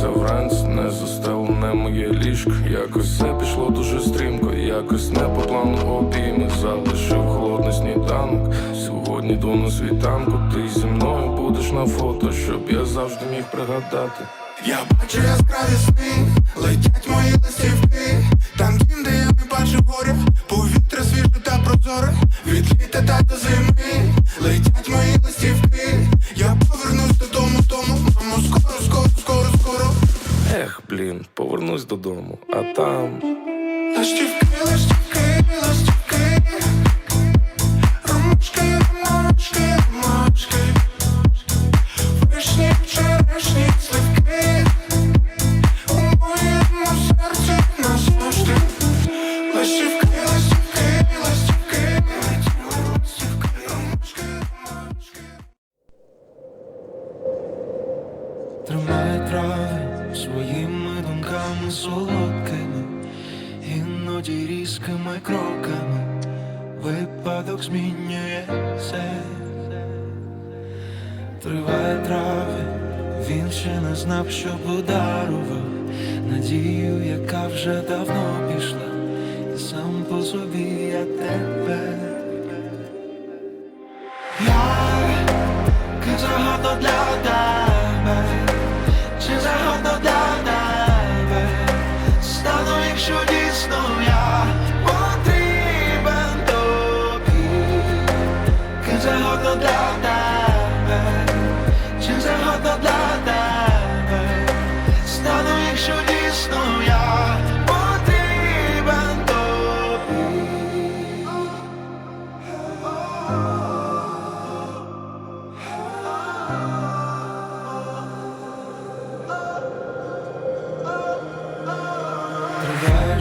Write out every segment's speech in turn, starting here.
Прокинувся вранці, не застелене моє ліжко. Якось все пішло дуже стрімко, якось не по плану. Обійми залишив холодний сніданок. Сьогодні йду на світанку, ти зі мною будеш на фото, щоб я завжди міг пригадати. Я бачу яскраві сни, летять мої листівки. Там дім, де я не бачу горя. Повітря свіже та прозоре. Від літа та до зими. Летять мої листівки додому, а там. Листівки, листівки, листівки Ромашки, ромашки, ромашки. Вишні, черешні, сливки. У моєму серці назавжди. Листівки, листівки, листівки Листівки, ромашки, ромашки Тримає трави своїми думками солодкими, іноді різкими кроками, випадок змінює все. Триває трави, він ще не знав, що подарував надію, яка вже давно пішла, і сам по собі я тебе. Я загадно для якщо дійсно я потрібен тобі, Ки загадно для тебе, чи загадно для тебе стану, якщо дійсно я потрібен тобі. Триває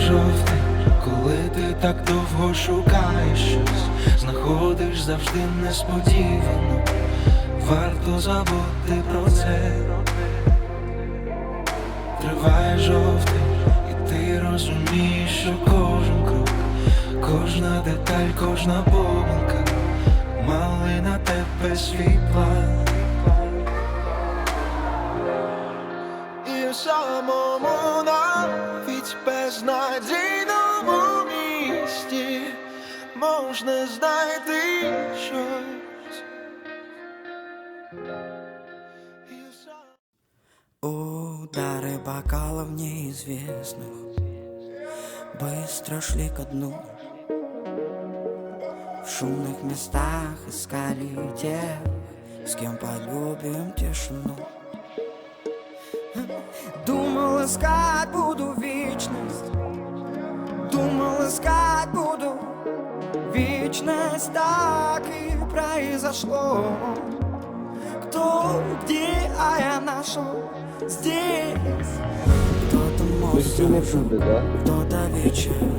жовтий, коли ти так довго шукаєш щось, знаходиш завжди несподівано, варто забути про це. Триває жовтий, і ти розумієш, що кожен крок, кожна деталь, кожна помилка мали на тебе свій план. І самому навіть безнадійному місті можна знайти щось. І в сам- Удары бокалов неизвестных Быстро шли ко дну В шумных местах искали тех С кем полюбим тишину Думал, искать буду вечность Думал, искать буду. Вечность Так и произошло. Кто, где, а я нашел здесь. Кто-то мой, кто-то вечер